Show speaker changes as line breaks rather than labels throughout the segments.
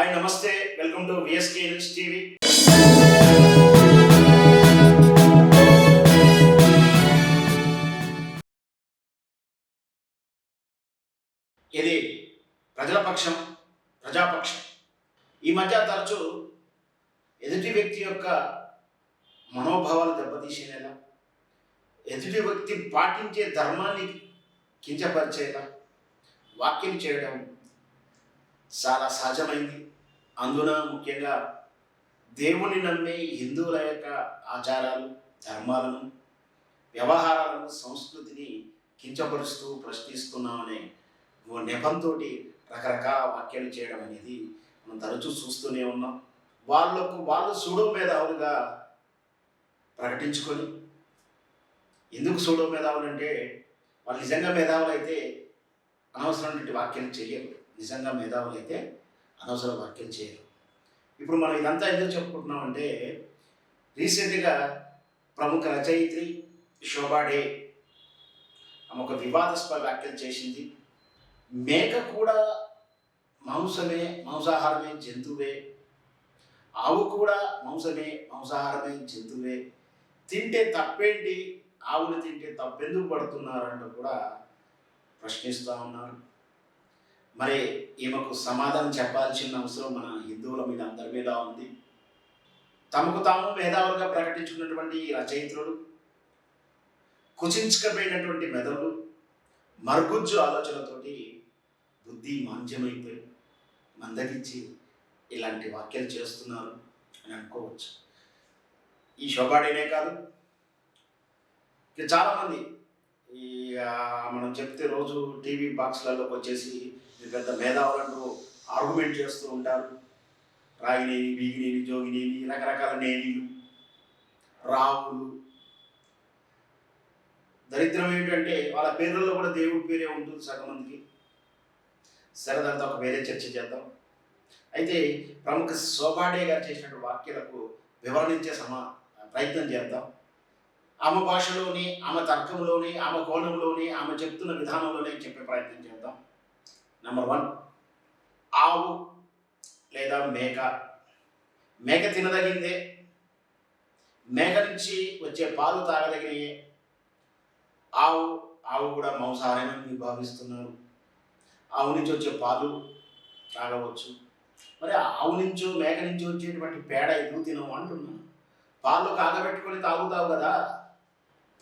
Hi నమస్తే. Welcome to VSK news TV ఇది ప్రజల పక్షం ప్రజాపక్షం. ఈ మధ్య తరచూ ఎదుటి వ్యక్తి యొక్క మనోభావాలు దెబ్బతీసేలా ఎదుటి వ్యక్తి పాటించే ధర్మాన్ని కించపరిచేలా వాక్యం చేయడం చాలా సహజమైంది. అందున ముఖ్యంగా దేవుని నమ్మే హిందువుల యొక్క ఆచారాలు ధర్మాలను వ్యవహారాలను సంస్కృతిని కించపరుస్తూ ప్రశ్నిస్తున్నామనే ఓ నెపంతో రకరకాల వాక్యాలు చేయడం అనేది మనం తరచూ చూస్తూనే ఉన్నాం. వాళ్ళకు వాళ్ళు సూడో మేధావులుగా ప్రకటించుకొని ఎందుకు సూడో మేధావులు అంటే వాళ్ళు నిజంగా మేధావులు అయితే అనవసరమైనటువంటి వాక్యాలు చేయరు. నిజంగా మేధావులు అయితే అనవసర వ్యాఖ్యలు చేయరు. ఇప్పుడు మనం ఇదంతా ఎందుకు చెప్పుకుంటున్నాం అంటే రీసెంట్గా ప్రముఖ రచయిత్రి శోభాడే ఆమె ఒక వివాదాస్పద వ్యాఖ్యలు చేసింది. మేక కూడా మాంసమే మాంసాహారమే జంతువే. ఆవు కూడా మాంసమే మాంసాహారమే జంతువే. తింటే తప్పేంటి? ఆవులు తింటే తప్పెందుకు పడుతున్నారంటూ కూడా ప్రశ్నిస్తూ ఉన్నారు. మరి ఈమెకు సమాధానం చెప్పాల్సిన అవసరం మన హిందువుల మీద అందరి మీద ఉంది. తమకు తాము మేధావులుగా ప్రకటించుకున్నటువంటి ఈ రచయిత్రులు కుచించకపోయినటువంటి మెదడు మరుగుజ్జు ఆలోచనతోటి బుద్ధి మాంద్యమైపోయి మందగించి ఇలాంటి వ్యాఖ్యలు చేస్తున్నారు అని అనుకోవచ్చు. ఈ శోభాడేనే కాదు. ఇక చాలామంది ఈ మనం చెప్తే రోజు టీవీ బాక్స్లలోకి వచ్చేసి పెద్ద మేధావులంటూ ఆర్గ్యుమెంట్ చేస్తూ ఉంటారు. రాగినేని బీగినేని జోగినేని రకరకాల నేనీలు రావులు దరిద్రం ఏంటంటే వాళ్ళ పేర్లలో కూడా దేవుడి పేరే ఉంటుంది సగం మందికి. సరదాంతో ఒక వేరే చర్చ చేద్దాం. అయితే ప్రముఖ శోభాడే గారు చేసినటువంటి వాక్యాలకు వివరణించే సమా ప్రయత్నం చేద్దాం. ఆమె భాషలోని ఆమె తర్కంలోని ఆమె కోణంలోని ఆమె చెప్తున్న విధానంలోనే చెప్పే ప్రయత్నం చేద్దాం. నెంబర్ వన్ ఆవు లేదా మేక. మేక తినదగిందే. మేక నుంచి వచ్చే పాలు తాగదగినయే. ఆవు ఆవు కూడా మాంసాహారమని మీరు భావిస్తున్నారు. ఆవు నుంచి వచ్చే పాలు తాగవచ్చు. మరి ఆవు నుంచి మేక నుంచి వచ్చేటువంటి పేడ ఎందుకు తినము అంటున్నాను పాలు కాగబెట్టుకొని తాగుతావు కదా.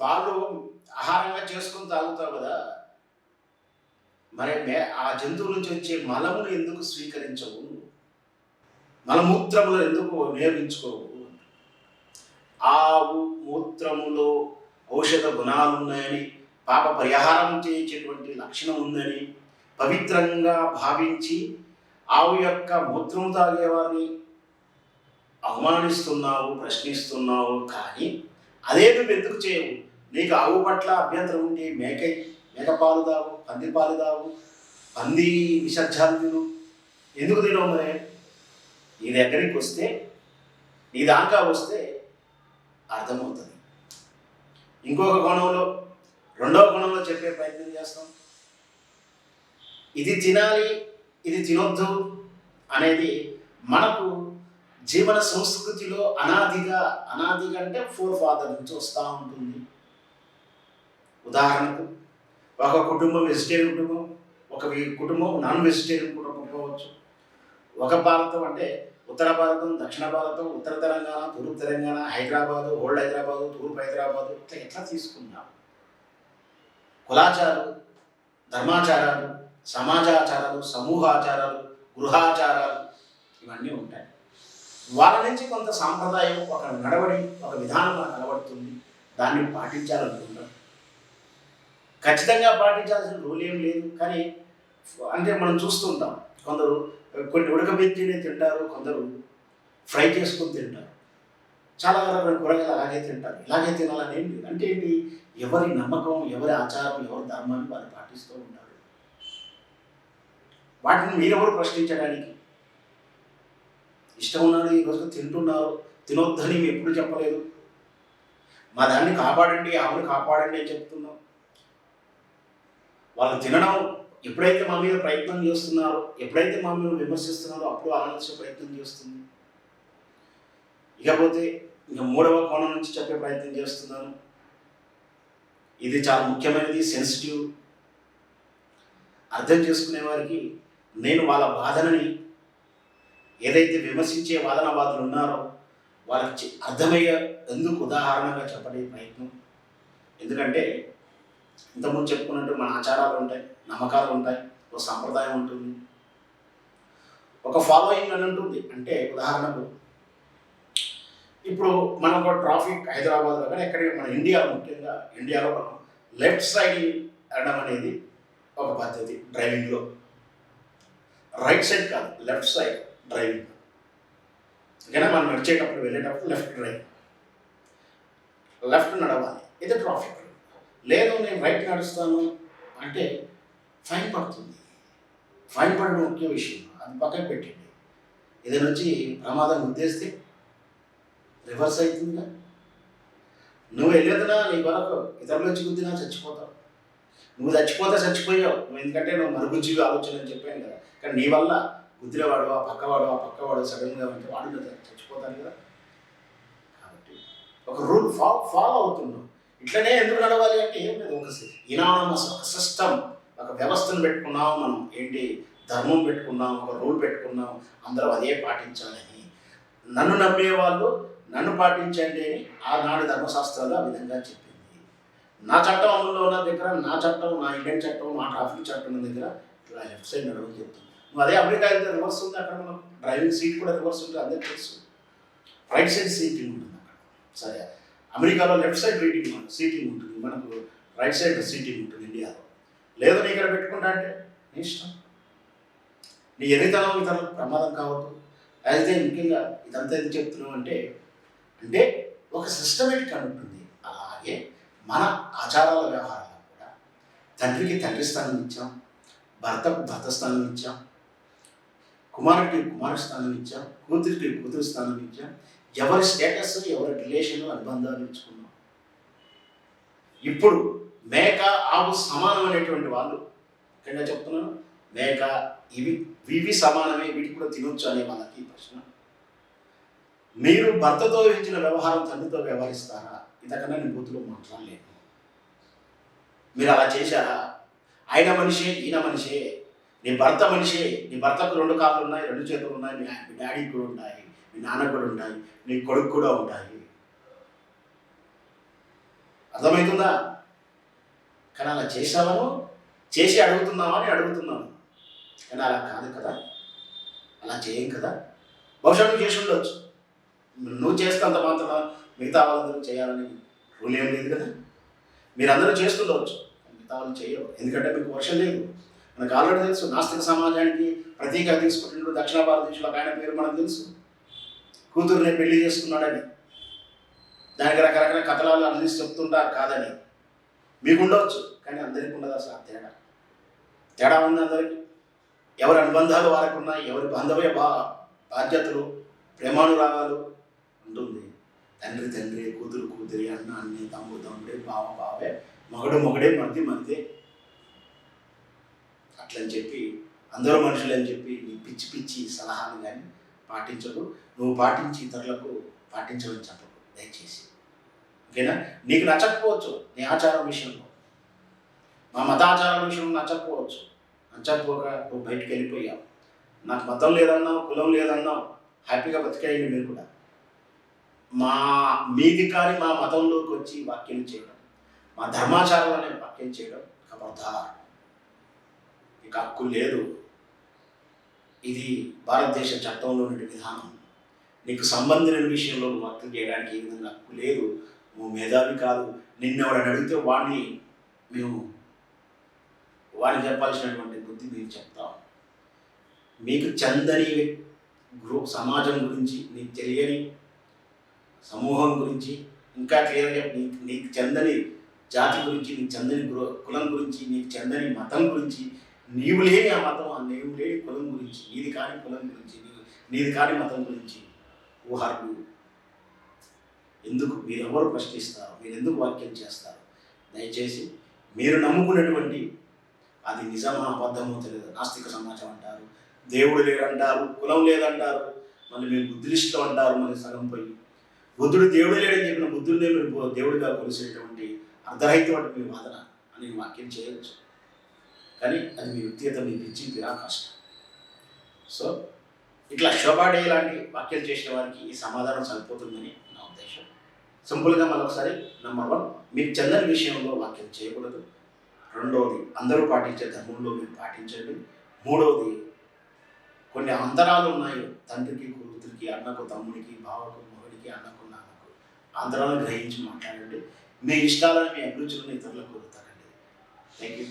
పాలు ఆహారంగా చేసుకొని తాగుతావు కదా. మరి మే ఆ జంతువు నుంచి వచ్చే మలమును ఎందుకు స్వీకరించవు? మలమూత్రములు ఎందుకు వినియోగించుకోవు? ఆవు మూత్రములో ఔషధ గుణాలు ఉన్నాయని పాప పరిహారం చేయించేటువంటి లక్షణం ఉందని పవిత్రంగా భావించి ఆవు యొక్క మూత్రము తాగేవారిని అవమానిస్తున్నావు ప్రశ్నిస్తున్నావు కానీ అదే నువ్వు ఎందుకు చేయవు? నీకు ఆవు పట్ల అభ్యంతరం ఉంటే మేక మేక పాలు తావు పంది పాలు తావు పంది విసర్జాలు తిను. ఎందుకు తినవు మరే? నీ దగ్గరికి వస్తే నీ దాకా వస్తే అర్థమవుతుంది. ఇంకొక గుణంలో రెండవ గుణంలో చెప్పే ప్రయత్నం చేస్తాం. ఇది తినాలి ఇది తినొద్దు అనేది మనకు జీవన సంస్కృతిలో అనాదిగా అనాదిగా అంటే ఫోర్ ఫాదర్ నుంచి వస్తూ ఉంటుంది. ఉదాహరణకు ఒక కుటుంబం వెజిటేరియన్ కుటుంబం ఒక కుటుంబం నాన్ వెజిటేరియన్ కుటుంబం కావచ్చు ఒక భారతం అంటే ఉత్తర భారతం దక్షిణ భారతం ఉత్తర తెలంగాణ తూర్పు తెలంగాణ హైదరాబాదు ఓల్డ్ హైదరాబాదు తూర్పు హైదరాబాదు ఇట్లా ఎట్లా తీసుకున్నాం? కులాచారాలు ధర్మాచారాలు సమాజాచారాలు సమూహాచారాలు గృహాచారాలు ఇవన్నీ ఉంటాయి. వాళ్ళ నుంచి కొంత సాంప్రదాయం ఒక నడవడి ఒక విధానం మనకు కనబడుతుంది. దాన్ని పాటించాలనుకుంటాం ఖచ్చితంగా పాటించాల్సిన రూల్ ఏం లేదు. కానీ అంటే మనం చూస్తుంటాం కొందరు కొన్ని ఉడకబెట్టినే తింటారు కొందరు ఫ్రై చేసుకొని తింటారు. చాలా రకాల కూరగాయలు అలాగే తింటారు. ఇలాగే తినాలని ఏం లేదు. అంటే ఏంటి? ఎవరి నమ్మకం ఎవరి ఆచారం ఎవరి ధర్మాన్ని వారు పాటిస్తూ ఉంటారు. వాటిని మీరెవరు ప్రశ్నించడానికి? ఇష్టం ఉన్నది ఈరోజు తింటున్నారు. తినొద్దని మేము ఎప్పుడు చెప్పలేదు. మా దాన్ని కాపాడండి ఆవును కాపాడండి అని చెప్తున్నాం. వాళ్ళు తినడం ఎప్పుడైతే మా మీద ప్రయత్నం చేస్తున్నారో ఎప్పుడైతే మా మీద విమర్శిస్తున్నారో అప్పుడు ఆనందించే ప్రయత్నం చేస్తుంది. ఇకపోతే ఇంకా మూడవ కోణం నుంచి చెప్పే ప్రయత్నం చేస్తున్నాను. ఇది చాలా ముఖ్యమైనది సెన్సిటివ్ అర్థం చేసుకునే వారికి నేను వాళ్ళ బాధనని ఏదైతే విమర్శించే వాదనవాదులు ఉన్నారో వాళ్ళకి అర్థమయ్యే ఎందుకు ఉదాహరణగా చెప్పడే ప్రయత్నం. ఎందుకంటే ఇంతకుముందు చెప్పుకున్నట్టు మన ఆచారాలు ఉంటాయి నమ్మకాలు ఉంటాయి ఒక సాంప్రదాయం ఉంటుంది. ఒక ఫాలోయింగ్ అని ఉంటుంది. అంటే ఉదాహరణకు ఇప్పుడు మనం ఒక ట్రాఫిక్ హైదరాబాద్లో కానీ ఎక్కడ మన ఇండియాలో ముఖ్యంగా ఇండియాలో మనం లెఫ్ట్ సైడ్ వెళ్ళడం అనేది ఒక పద్ధతి డ్రైవింగ్లో రైట్ సైడ్ కాదు లెఫ్ట్ సైడ్ డ్రైవింగ్ ఓకేనా? మనం నడిచేటప్పుడు వెళ్ళేటప్పుడు లెఫ్ట్ డ్రైవ్ లెఫ్ట్ నడవాలి. ఇది ట్రాఫిక్ లేదు నేను రైట్ నడుస్తాను అంటే ఫైన్ పడుతుంది. ఫైన్ పడడం ముఖ్య విషయం. అది పక్కన పెట్టండి. ఏదైనా వచ్చి ప్రమాదం ఉద్దేస్తే రివర్స్ అవుతుందిగా నువ్వు వెళ్ళేదినా నీ వరకు ఇతరులు వచ్చి గుద్దినా చచ్చిపోతావు. నువ్వు చచ్చిపోతే చచ్చిపోయావు. నువ్వు ఎందుకంటే నువ్వు మరుగుజ్జీవి ఆలోచన అని చెప్పాను కదా. కానీ నీ వల్ల గుద్దినవాడు ఆ పక్కవాడు ఆ పక్కవాడు సడన్గా ఉంటే వాడు చచ్చిపోతాను కదా. కాబట్టి ఒక రూల్ ఫా ఫాలో అవుతున్నావు. ఇట్లనే ఎందుకు నడవాలి అంటే ఏం లేదు ఒక ఇనానమస్ ఒక సిస్టమ్ ఒక వ్యవస్థను పెట్టుకున్నాం మనం. ఏంటి? ధర్మం పెట్టుకున్నాం ఒక రూల్ పెట్టుకున్నాం అందరూ అదే పాటించాలని. నన్ను నమ్మే వాళ్ళు నన్ను పాటించండి అని ఆనాడు ధర్మశాస్త్రాలు ఆ విధంగా చెప్పింది. నా చట్టం అమలులో ఉన్న దగ్గర నా చట్టం నా ఇండియన్ చట్టం నా ట్రాఫిక్ చట్టం ఉన్న దగ్గర ఇలా లెఫ్ట్ సైడ్ నడవని చెప్తుంది. నువ్వు అదే అమెరికా వెళ్తే రివర్స్ ఉంది అక్కడ మనం డ్రైవింగ్ సీట్ కూడా రివర్స్ ఉంటుంది అందరికీ తెలుసు. రైట్ సైడ్ సీటింగ్ ఉంటుంది అక్కడ. సరే. అమెరికాలో లెఫ్ట్ సైడ్ రీడింగ్ సీటింగ్ ఉంటుంది మనకు రైట్ సైడ్ సీటింగ్ ఉంటుంది ఇండియాలో. లేదు నీ ఇక్కడ పెట్టుకుంటా అంటే నీ ఇష్టం. నీ ఎన్నితనం ఇతరులకు ప్రమాదం కావద్దు. అయితే ముఖ్యంగా ఇదంతా ఎందుకు చెప్తున్నాం అంటే అంటే ఒక సిస్టమేటిక్ అని ఉంటుంది. అలాగే మన ఆచారాల వ్యవహారాలు కూడా తండ్రికి తండ్రి స్థానం ఇచ్చాం భర్తకు భర్త స్థానం ఇచ్చాం కుమారుడికి కుమారు స్థానం ఇచ్చాం కూతురికి కూతురు స్థానం ఇచ్చాం ఎవరి స్టేటస్ ఎవరి రిలేషన్ అనుబంధాలు ఇచ్చుకున్నాం ఇప్పుడు మేక ఆవు సమానం అనేటువంటి వాళ్ళు ఎక్కడ చెప్తున్నాను మేక ఇవి ఇవి సమానమే వీటి కూడా తినొచ్చు అనే వాళ్ళకి ప్రశ్న. మీరు భర్తతో వహించిన వ్యవహారం తండ్రితో వ్యవహరిస్తారా? ఇంతకన్నా నేను బూతులో మాట్లాడలేను మీరు అలా చేశారా? ఆయన మనిషే ఈయన మనిషే నీ భర్త మనిషే నీ భర్తకు రెండు కాళ్ళు ఉన్నాయి రెండు చేతులు ఉన్నాయి మీ డాడీకి కూడా ఉన్నాయి. మీ నాన్న కూడా ఉంటాయి నీ కొడుకు కూడా ఉంటాయి. అర్థమవుతుందా? కానీ అలా చేసావను చేసి అడుగుతున్నావా అని అడుగుతున్నాను. కానీ అలా కాదు కదా. అలా చేయం కదా. బహుశా నువ్వు చేసి ఉండొచ్చు. నువ్వు చేస్తంత మాత్రం మిగతా వాళ్ళందరూ చేయాలని రూల్ ఏం లేదు కదా. మీరందరూ చేస్తుండవచ్చు మిగతా వాళ్ళు చేయరు. ఎందుకంటే మీకు వర్షం లేదు. మనకు ఆల్రెడీ తెలుసు నాస్తిక సమాజానికి ప్రతీక తీసుకుంటున్నాడు దక్షిణ భారతదేశంలో ఆయన పేరు మనకు తెలుసు. కూతురుని పెళ్ళి చేసుకున్నాడని. దానికి రకరకాల కథలాలు అందించి చెప్తుంటారు కాదని. మీకు ఉండవచ్చు కానీ అందరికీ ఉండదు అసలు ఆ తేడా. తేడా ఉంది అందరికి. ఎవరి అనుబంధాలు వారికి ఉన్నాయి ఎవరి బాంధవ్య బా బాధ్యతలు ప్రేమానురాగాలు ఉంటుంది. తండ్రి తండ్రి కూతురు కూతురి అన్న అన్ని తమ్ముడు తమ్ముడే బావ బావే మగడు మొగడే మరిది మరిదే. అట్లని చెప్పి అందరూ మనుషులు అని చెప్పి నీ పిచ్చి పిచ్చి సలహాలు కానీ పాటించకు. నువ్వు పాటించి ఇతరులకు పాటించమని చెప్పకు. దయచేసి. ఓకేనా? నీకు నచ్చకపోవచ్చు నీ ఆచారం విషయంలో. మా మతాచారం విషయంలో నచ్చకపోవచ్చు. నచ్చకపోక నువ్వు బయటికి వెళ్ళిపోయావు. నాకు మతం లేదన్నావు కులం లేదన్నావు హ్యాపీగా బతికేయండి మీరు కూడా. మా మీది కానీ మా మతంలోకి వచ్చి వాక్యం చేయడం మా ధర్మాచారాలనే వాక్యం చేయడం కబర్దార్. ఇక హక్కు లేదు. ఇది భారతదేశ చట్టంలో ఉన్న విధానం. నీకు సంబంధించిన విషయంలో నువ్వు చేయడానికి ఏ విధంగా హక్కు లేదు నువ్వు మేధావి కాదు. నిన్నెవడని అడిగితే వాడిని మేము వాడిని చెప్పాల్సినటువంటి బుద్ధి మేము చెప్తాం. మీకు చందని గ్రూప్ సమాజం గురించి నీకు తెలియని సమూహం గురించి ఇంకా క్లియర్గా నీకు నీకు చెందని జాతి గురించి నీకు చెందని గృహ కులం గురించి నీకు చెందని మతం గురించి నీవు లేని ఆ మతం ఆ నీవు లేని కులం గురించి నీది కాని కులం గురించి నీది కాని మతం గురించి ఊహార్లు. ఎందుకు? మీరెవరు ప్రశ్నిస్తారు? మీరు ఎందుకు వాక్యం చేస్తారు? దయచేసి మీరు నమ్ముకున్నటువంటి అది నిజమా అబద్ధమో తెలియదు. నాస్తిక సమాజం అంటారు దేవుడు లేడంటారు కులం లేదంటారు మళ్ళీ మీరు బుద్ధిలిస్టులు అంటారు మళ్ళీ సగం పోయి. బుద్ధుడు దేవుడు లేడని చెప్పిన బుద్ధుడినే మీరు దేవుడిగా కొలిసేటువంటి అర్ధరహితమైన మీ వాదన అని వాక్యం చేయవచ్చు. కానీ అది మీ వ్యక్తిగత మీ పిచ్చి పిరాకాష్ట సో ఇట్లా శోభాడే లాంటి వాక్యం చేసిన వారికి ఈ సమాధానం సరిపోతుందని నా ఉద్దేశం. సింపుల్గా మరొకసారి నెంబర్ వన్ మీకు చెందని విషయంలో వాక్యం చేయకూడదు. రెండవది అందరూ పాటించే ధర్మంలో మీరు పాటించండి. మూడవది కొన్ని అంతరాలు ఉన్నాయి. తండ్రికి కూతురికి అన్నకు తమ్ముడికి బావకు మొగుడికి అన్నకు నాన్నకు. అంతరాలను గ్రహించి మాట్లాడండి. మీ ఇష్టాలను మీ అభిరుచులను ఇతరులకు కోరుతారండి థ్యాంక్ యూ